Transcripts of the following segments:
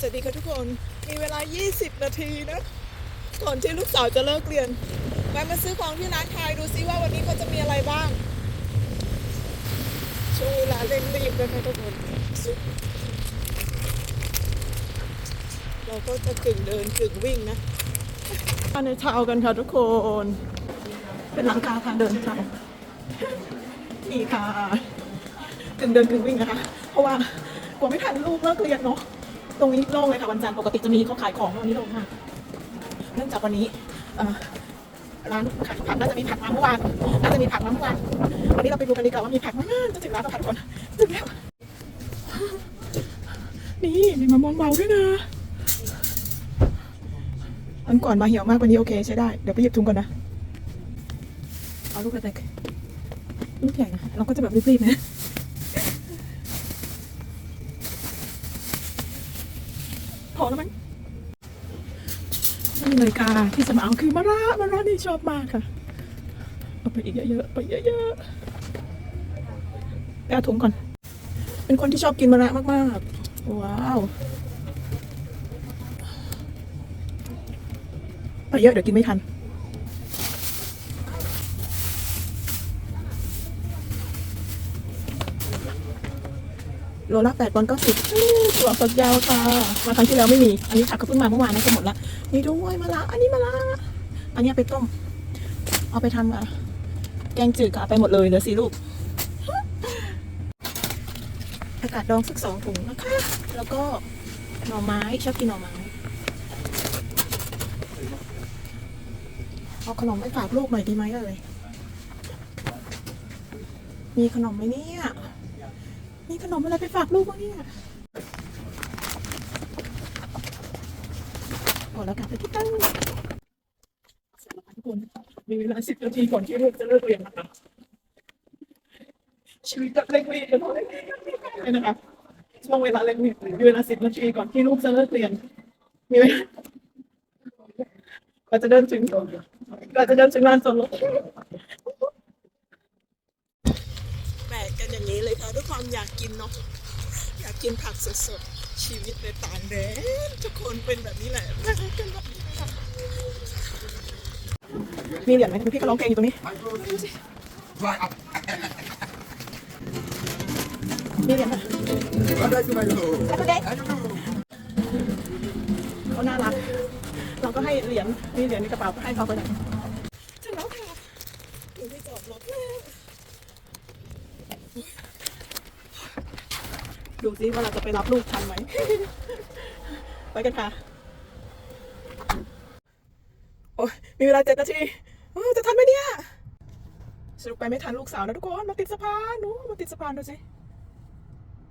สวัสดีค่ะทุกคน มีเวลา 20 นาทีนะ ก่อนที่ลูกสาวจะเลิกเรียนแวะมาซื้อของที่ร้านทายดูซิว่าวันนี้เขาจะมีอะไรบ้าง ช่วงเวลาเร่งรีบนะคะทุกคน เราก็จะกึ่งเดินกึ่งวิ่งนะมาในเช้ากันค่ะทุกคน เป็นหลังคาทางเดินเช้านี่ค่ะกึ่งเดินกึ่งวิ่งนะคะ เพราะว่ากลัวไม่ทันลูกเลิกเรียนเนาะ ตรงนี้โล่งเลยค่ะวันจันทร์ปกติจะมีเขาขายของวันนี้โล่งมากเนื่องจากวันนี้ร้านขายผักน่าจะมีผักมาเมื่อวานน่าจะมีผักมาเมื่อวานวันนี้เราไปดูกันดีกว่าว่ามีผักไหมจะถึงร้านแล้วค่ะทุกคนถึงแล้วนี่มีมะม่วงเบาด้วยนะอันก่อนมาเหี่ยวมากวันนี้โอเคใช้ได้เดี๋ยวไปหยิบถุงก่อนนะเอาลูกเล็กลูกใหญ่นะเราก็จะแบบรีบๆนะ พอแล้วมั้งนี่นาฬิกาที่จะมาเอาคือมาระมาระนี่ชอบมากค่ะเอาไปอีกเยอะๆไปเยอะๆไปเอาถุงก่อน เป็นคนที่ชอบกินมะระมากๆ ว้าวไปเยอะเดี๋ยวกินไม่ทัน โลละแปดปอนเก็สิบถั่วฝักยาวค่ะมาครั้งที่แล้วไม่มี อันนี้ผักก็เพิ่งมาเมื่อวานนะก็หมดละนี่ด้วยมะละอันนี้มะละอันนี้ไปต้ม เอาไปทำอะแกงจืดค่ะไปหมดเลยเหลือสี่ลูกอากาศดองสักสองถุงนะคะ แล้วก็หน่อไม้ชอบกินหน่อไม้เอาขนมไปฝากลูกหน่อยดีไหมเอ่ยมีขนมไหมเนี่ย มีขนมอะไรไปฝากลูกบ้างเนี่ยหมดแล้วกลับไปที่ตั้งเสร็จแล้วค่ะทุกคนมีเวลาสิบนาทีก่อนที่ลูกจะเลิกเรียนนะคะชีวิตจะเร่งรีบเลยเลยนะคะช่วงเวลาเร่งรีบมีเวลาสิบนาทีก่อนที่ลูกจะเลิกเรียนมีเวลาก็จะเดินถึงก็จะเดินถึงลานจอดรถแบกกันอย่างนี้เลย ค่ะด้วยความอยากกินเนาะอยากกินผักสดๆ ชีวิตในต่างแดนทุกคนเป็นแบบนี้แหละเป็นแบบนี้ค่ะมีเหรียญไหมพี่ก็ร้องเพลงอยู่ตรงนี้มีเหรียญไหมเขาน่ารัก เราก็ให้เหรียญมีเหรียญในกระเป๋าก็ให้เขาไปหน่อยถึงแล้วค่ะถึงที่จอดรถแล้ว ดูซิว่าเราจะไปรับลูกทันไหม ไปกันค่ะ โอ้ยมีเวลาเจ็ดนาทีเออจะทันไหมเนี่ยสรุปไปไม่ทันลูกสาวนะทุกคนมาติดสะพานหนูมาติดสะพานดูสิ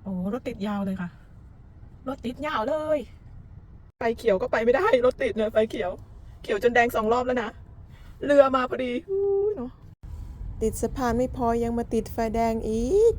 โอ้รถติดยาวเลยค่ะ รถติดยาวเลย ไฟเขียวก็ไปไม่ได้ รถติดเนี่ยไฟเขียว เขียวจนแดงสองรอบแล้วนะ เรือมาพอดีอู้ยเนาะติดสะพานไม่พอยังมาติดไฟแดงอีก